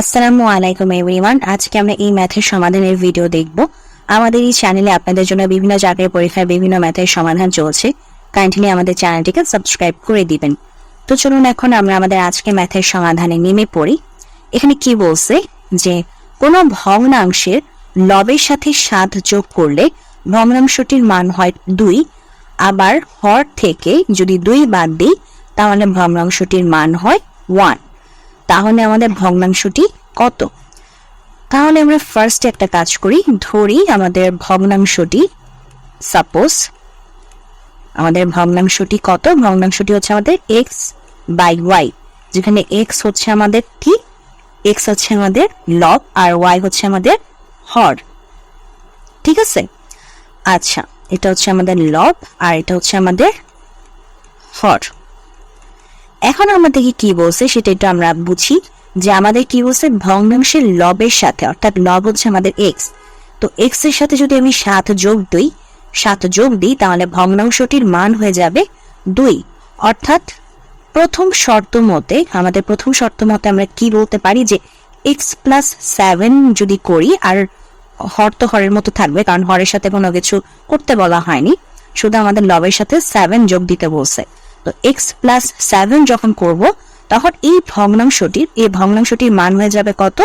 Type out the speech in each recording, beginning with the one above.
আসসালামু আলাইকুম এভরিওয়ান আজকে আমরা এই ম্যাথের সমাধানের ভিডিও দেখব। আমাদের এই চ্যানেলে আপনাদের জন্য বিভিন্ন চাকরির পরীক্ষায় বিভিন্ন ম্যাথের সমাধান চলছে। কাইন্ডলি আমাদের চ্যানেলটিকে সাবস্ক্রাইব করে দিবেন। তো চলুন এখন আমরা আমাদের আজকে ম্যাথের সমাধানে নেমে পড়ি। এখানে কি বলছে? যে কোনো ভগ্নাংশের লবের সাথে সাত যোগ করলে ভগ্নাংশটির মান হয় দুই। আবার হর থেকে যদি দুই বাদ দিই, তাহলে ভগ্নাংশটির মান হয় ওয়ান তাহলে আমাদের ভগ্নাংশটি কত? তাহলে আমরা ফার্স্ট একটা কাজ করি, ধরি আমাদের ভগ্নাংশটি সাপোজ আমাদের ভগ্নাংশটি কত? ভগ্নাংশটি হচ্ছে আমাদের এক্স বাই ওয়াই যেখানে এক্স হচ্ছে আমাদের কি? এক্স হচ্ছে আমাদের লব আর ওয়াই হচ্ছে আমাদের হর। ঠিক আছে? আচ্ছা এটা হচ্ছে আমাদের লব আর এটা হচ্ছে আমাদের হর। এখন আমাদেরকে কি বলছে, সেটা একটু আমরা বুঝি যে আমাদের কি বলছে, ভগ্নাংশের লবের সাথে, অর্থাৎ লব হচ্ছে আমাদের এক্স তো এক্সের সাথে যদি আমি সাত যোগ দিই, সাত যোগ দিই, তাহলে ভগ্নাংশটির মান হয়ে যাবে দুই। অর্থাৎ প্রথম শর্ত মতে, আমাদের প্রথম শর্ত মতে আমরা কি বলতে পারি যে এক্স প্লাস সেভেন যদি করি, আর হর তো হরের মতো থাকবে, কারণ হরের সাথে কোনো কিছু করতে বলা হয়নি। শুধু আমাদের লবের সাথে সেভেন যোগ দিতে বলছে। তো এক্স প্লাস সেভেন যখন করব, তখন এই ভগ্নাংশটির এই ভগ্নাংশটির মান হয়ে যাবে কত?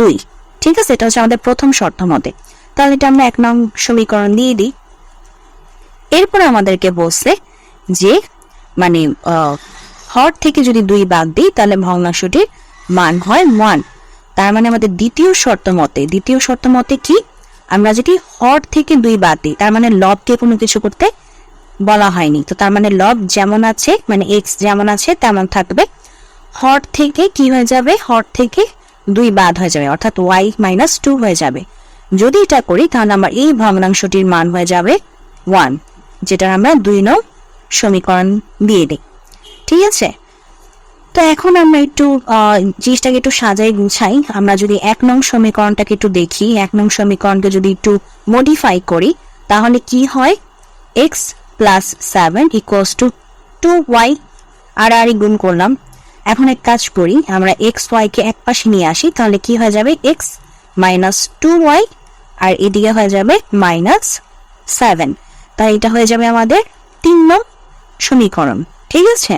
দুই। ঠিক আছে? এটা হচ্ছে আমাদের প্রথম শর্ত মতে। তাহলে এটা আমরা এক নং সমীকরণ দিয়ে দিই। এরপর আমাদেরকে বলছে যে মানে হর থেকে যদি দুই বাদ দিই, তাহলে ভগ্নাংশটির মান হয় ওয়ান তার মানে আমাদের দ্বিতীয় শর্ত মতে, দ্বিতীয় শর্ত মতে কি? আমরা যদি হর থেকে দুই বাদ দিই, তার মানে লবকে কোনো কিছু করতে বলা হয়নি। তো তার মানে লব যেমন আছে মানে এক্স যেমন আছে, তেমন থাকবে। হট থেকে কি হয়ে যাবে? হট থেকে দুই বাদ হয়ে যাবে, অর্থাৎ ওয়াই মাইনাস টু হয়ে যাবে। যদি এটা করি, তাহলে আমার এই ভগ্নাংশটির মান হয়ে যাবে ওয়ান যেটা আমরা দুই নং সমীকরণ দিয়ে দিই। ঠিক আছে? তো এখন আমরা একটু জিনিসটাকে একটু সাজাই, গুছাই। আমরা যদি এক নং সমীকরণটাকে একটু দেখি, এক নং সমীকরণকে যদি একটু মডিফাই করি, তাহলে কি হয়? X plus seven equals to two Y আর আর গুণ করলাম। এখন এক কাজ করি, আমরা এক্স ওয়াইকে এক পাশে নিয়ে আসি, তাহলে কি হয়ে যাবে এক্স মাইনাস টু ওয়াই আর এদিকে হয়ে যাবে মাইনাস সেভেন তাই এটা হয়ে যাবে আমাদের তিন নং সমীকরণ, ঠিক আছে?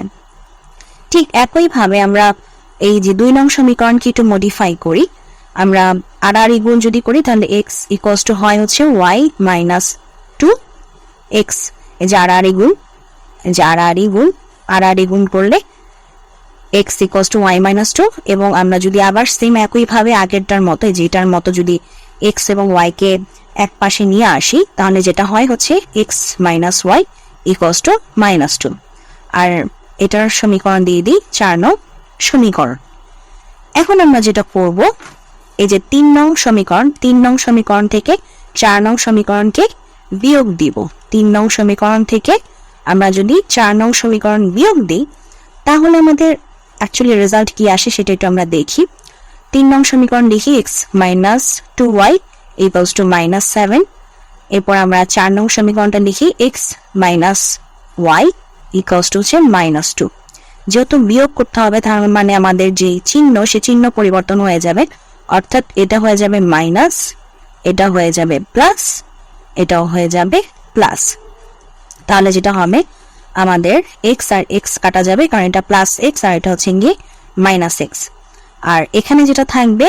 ঠিক একইভাবে আমরা এই যে দুই নং সমীকরণকে একটু মডিফাই করি। আমরা আর আর গুণ যদি করি, তাহলে এক্স ইকুয়ালস টু হয় হচ্ছে ওয়াই মাইনাস টু এক্স যে আর গুণ যে আর গুণ আর আর গুণ করলে X equals to Y minus two এবং আমরা যদি আবার সেম একইভাবে আগেরটার মতো যেটার মতো যদি এক্স এবং ওয়াইকে এক পাশে নিয়ে আসি, তাহলে যেটা হয় হচ্ছে X minus Y equals to minus two আর এটার সমীকরণ দিয়ে দিই, চার নং সমীকরণ। এখন আমরা যেটা করব, এই যে তিন নং সমীকরণ, তিন নং সমীকরণ থেকে চার নং সমীকরণকে বিয়োগ দিব। তিন নং সমীকরণ থেকে আমরা যদি চার নং সমীকরণ বিয়োগ দিই, তাহলে আমাদের অ্যাকচুয়ালি রেজাল্ট কি আসে সেটা একটু আমরা দেখি। তিন নং সমীকরণ লিখি X minus two Y equals to minus seven এরপর আমরা চার নং সমীকরণটা লিখি X minus Y equals to হচ্ছে মাইনাস টু যেহেতু বিয়োগ করতে হবে, তার মানে আমাদের যে চিহ্ন, সে চিহ্ন পরিবর্তন হয়ে যাবে। অর্থাৎ এটা হয়ে যাবে মাইনাস এটা হয়ে যাবে প্লাস এটাও হয়ে যাবে প্লাস তাহলে যেটা হবে, আমাদের এক্স আর এক্স কাটা যাবে, কারণ এটা প্লাস এক্স আর এটা হচ্ছে গিয়ে মাইনাস এক্স আর এখানে যেটা থাকবে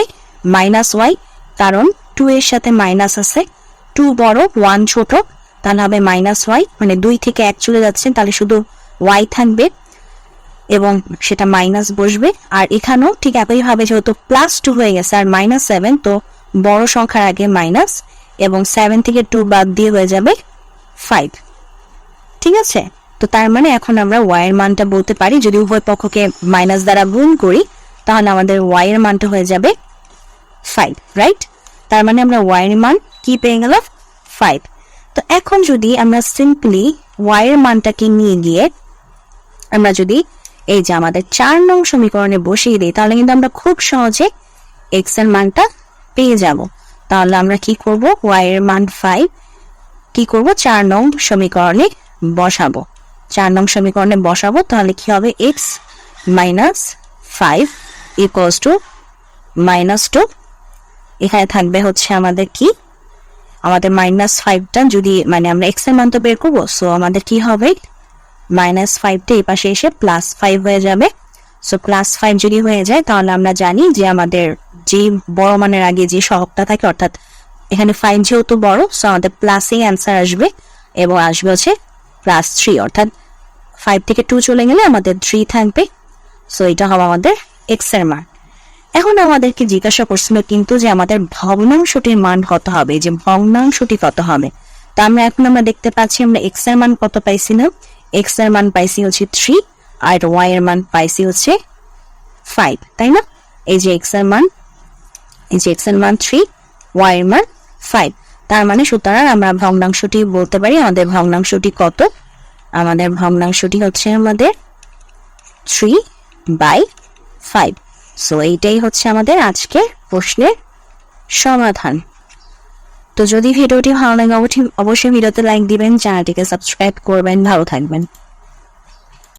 মাইনাস ওয়াই কারণ টু এর সাথে মাইনাস আছে টু বড় ওয়ান ছোট, তাহলে হবে মাইনাস ওয়াই মানে দুই থেকে এক চলে যাচ্ছে, তাহলে শুধু ওয়াই থাকবে এবং সেটা মাইনাস বসবে। আর এখানেও ঠিক একইভাবে যেহেতু প্লাস টু হয়ে গেছে, আর মাইনাস সেভেন তো বড় সংখ্যার আগে মাইনাস এবং সেভেন থেকে টু বাদ দিয়ে হয়ে যাবে ফাইভ ঠিক আছে? তো তার মানে এখন আমরা ওয়াইয়ের মানটা বলতে পারি। যদি উভয় পক্ষকে মাইনাস দ্বারা গুণ করি, তাহলে আমাদের ওয়াইয়ের মানটা হয়ে যাবে ফাইভ রাইট তার মানে আমরা ওয়াই এর মান কি পেয়ে গেলাম? ফাইভ তো এখন যদি আমরা সিম্পলি ওয়াইয়ের মানটাকে নিয়ে গিয়ে আমরা যদি এই যে আমাদের চার নং সমীকরণে বসিয়ে দিই, তাহলে কিন্তু আমরা খুব সহজে এক্সের মানটা পেয়ে যাব। তাহলে আমরা কি করব? ওয়াই এর মান ফাইভ কি করব? চার নং সমীকরণে বসাবো। চার নং সমীকরণে বসাবো, তাহলে কি হবে? X minus five equals to minus two এখানে থাকবে হচ্ছে আমাদের কি? আমাদের মাইনাস ফাইভটা যদি মানে আমরা এক্সের মান তো বের করব সো আমাদের কি হবে? মাইনাস ফাইভটা এই পাশে এসে প্লাস ফাইভ হয়ে যাবে। সো প্লাস ফাইভ যদি হয়ে যায়, তাহলে আমরা জানি যে আমাদের যে বড় মানের আগে যে সহকটা থাকে, অর্থাৎ এখানে ফাইভ যেহেতু বড় সো আমাদের প্লাসেই অ্যান্সার আসবে এবং আসবে হচ্ছে প্লাস থ্রি অর্থাৎ ফাইভ থেকে টু চলে গেলে আমাদের থ্রি থাকবে। সো এটা হবে আমাদের এক্সের মান। এখন আমাদেরকে জিজ্ঞাসা করছিল কিন্তু যে আমাদের ভগ্নাংশটির মান কত হবে যে ভগ্নাংশটি কত হবে? তো আমরা এখন আমরা দেখতে পাচ্ছি আমরা এক্সের মান কত পাইছিলাম? এক্সের মান পাইছি হচ্ছে থ্রি আর ওয়াই এর মান পাইছি হচ্ছে ফাইভ তাই না? এই যে এক্সের মান, এই যে এক্সের মান থ্রি ওয়াই এর মান ফাইভ তার মানে সুতরাং আমরা ভগ্নাংশটি বলতে পারি আমাদের ভগ্নাংশটি কত? আমাদের ভগ্নাংশটি হচ্ছে আমাদের থ্রি বাই ফাইভ সো এইটাই হচ্ছে আমাদের আজকের প্রশ্নের সমাধান। তো যদি ভিডিওটি ভালো লাগে, অবশ্যই ভিডিওতে লাইক দিবেন চ্যানেলটিকে সাবস্ক্রাইব করবেন, ভালো থাকবেন।